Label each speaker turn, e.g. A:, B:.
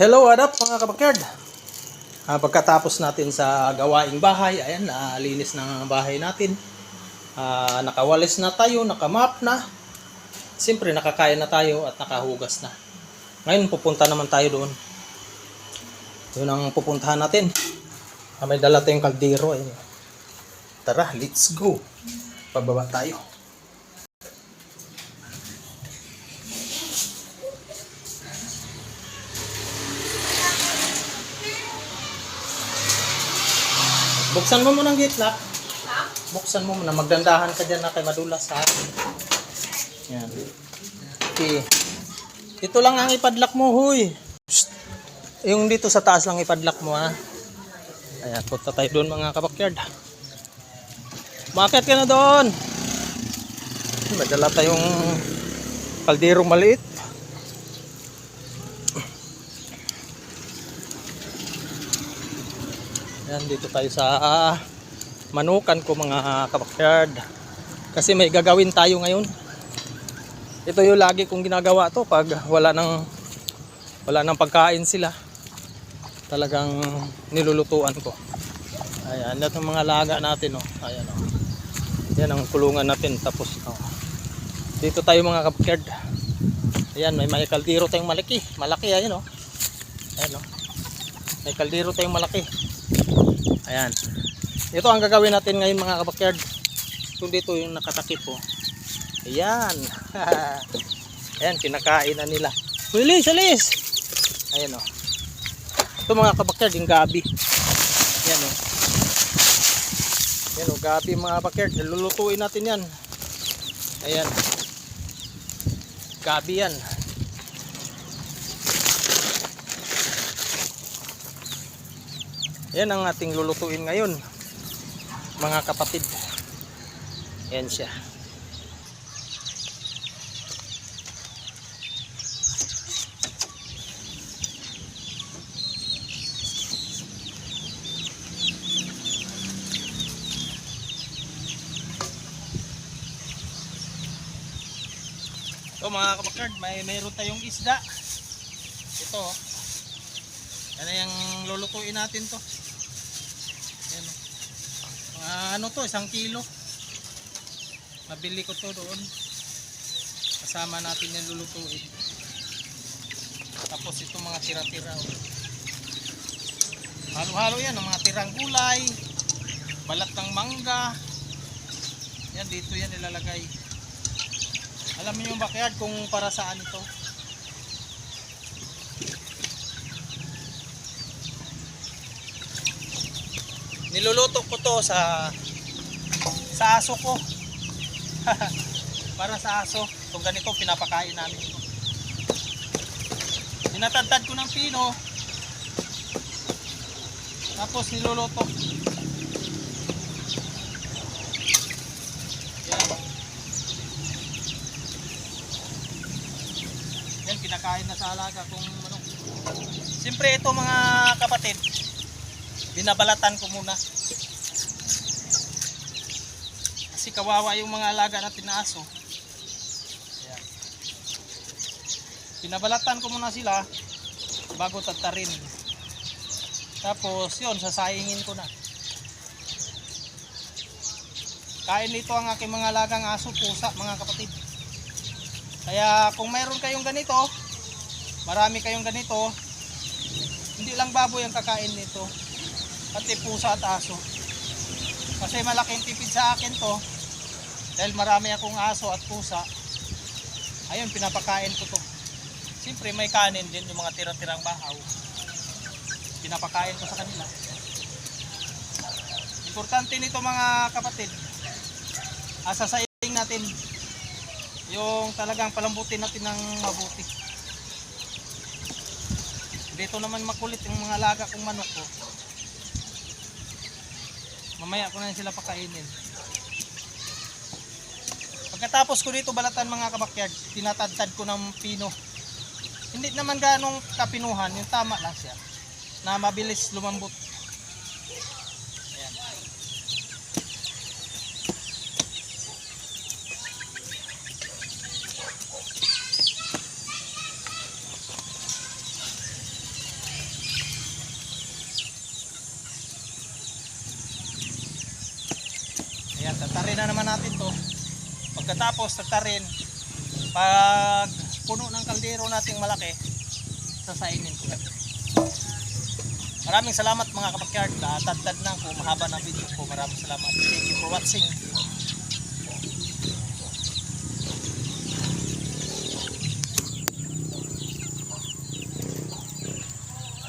A: Hello, what up mga kabakyard? Ah, pagkatapos natin sa gawaing bahay, ayan, naalinis ng bahay natin. Ah, nakawalis na tayo, nakamap na. Siyempre, nakakain na tayo at nakahugas na. Ngayon, pupunta naman tayo doon. Yun ang pupuntahan natin. Ah, may dala tayong kaldero. Ayan. Tara, let's go. Pababa tayo. Buksan mo muna ang gate lock. Buksan mo muna. Magdandahan ka dyan na kay madulas akin. Yan. Okay. Ito lang ang ipadlock mo, huy. Yung dito sa taas lang ipadlock mo, ha. Ayan, punta tayo doon mga kabakyard. Bakit ka na doon? Madala tayong kalderong maliit. Yan, dito tayo sa ah, manukan ko mga kabakyard. Kasi may gagawin tayo ngayon. Ito yung lagi kong ginagawa to pag wala nang wala nang pagkain sila. Talagang nilulutuan ko. Ayan, ito mga laga natin oh. Ayan oh. Yan ang kulungan natin tapos oh. Dito tayo mga kabakyard. Ayan, may may kaldero tayong malaki. Malaki ayan oh. Ayan oh. May kaldero tayong malaki. Ayan. Ito ang gagawin natin ngayon mga kabakyard. Kung dito yung nakatakip po. Ayan. Ayan, kinakain na nila. Bilis, alis! Ayan o. Ito mga kabakyard, yung gabi. Ayan o. Ayan o, gabi mga kabakyard. Lulutuin natin yan. Ayan. Gabi yan. Yan ang ating lulutuin ngayon. Mga kapatid. Yan siya. So mga kabakard, may mayroon tayong isda. Ito. Yan yung lulutuin natin to. Yan. Mga ano to, isang kilo. Nabili ko to doon. Kasama natin yung lulutuin. Tapos ito mga tira-tira. oh. Halo-halo yan, ang mga tirang gulay, balat ng mangga. Yan, dito yan ilalagay. Alam niyo yung backyard kung para saan ito? Niluluto ko to sa sa aso ko. para sa aso. Kung ganito pinapakain namin. Tinatadtad ko ng pino. Tapos niluluto. Yan. Yan, kinakain na sa alaga kung ano. Siyempre ito mga kapatid, binabalatan ko muna. Kasi kawawa yung mga alaga na aso. Ayan. Binabalatan ko muna sila bago tatarin. Tapos yun, sasayingin ko na. Kain nito ang aking mga alagang aso, pusa, mga kapatid. Kaya kung mayroon kayong ganito, marami kayong ganito, hindi lang baboy ang kakain nito, pati pusa at aso. Kasi malaking tipid sa akin to, dahil marami akong aso at pusa, ayun, pinapakain ko to. Siyempre may kanin din yung mga tira-tirang bahaw. Pinapakain ko sa kanila. Importante nito mga kapatid, asasayin natin yung talagang palambutin natin ng mabuti. Dito naman makulit yung mga laga kong manok ko. Mamaya ko na sila pakainin. Pagkatapos ko dito balatan mga kabakyard, tinatadtad ko ng pino. Hindi naman ganong kapinuhan, yung tama lang siya. Na mabilis lumambot. Ayan. Ayan, tatarin na naman natin to. Pagkatapos tatarin, pag puno ng kaldero nating malaki, sasainin ko. Maraming salamat mga kapakyard. Natadtad na ko mahaba na video ko. Maraming salamat. Thank you for watching.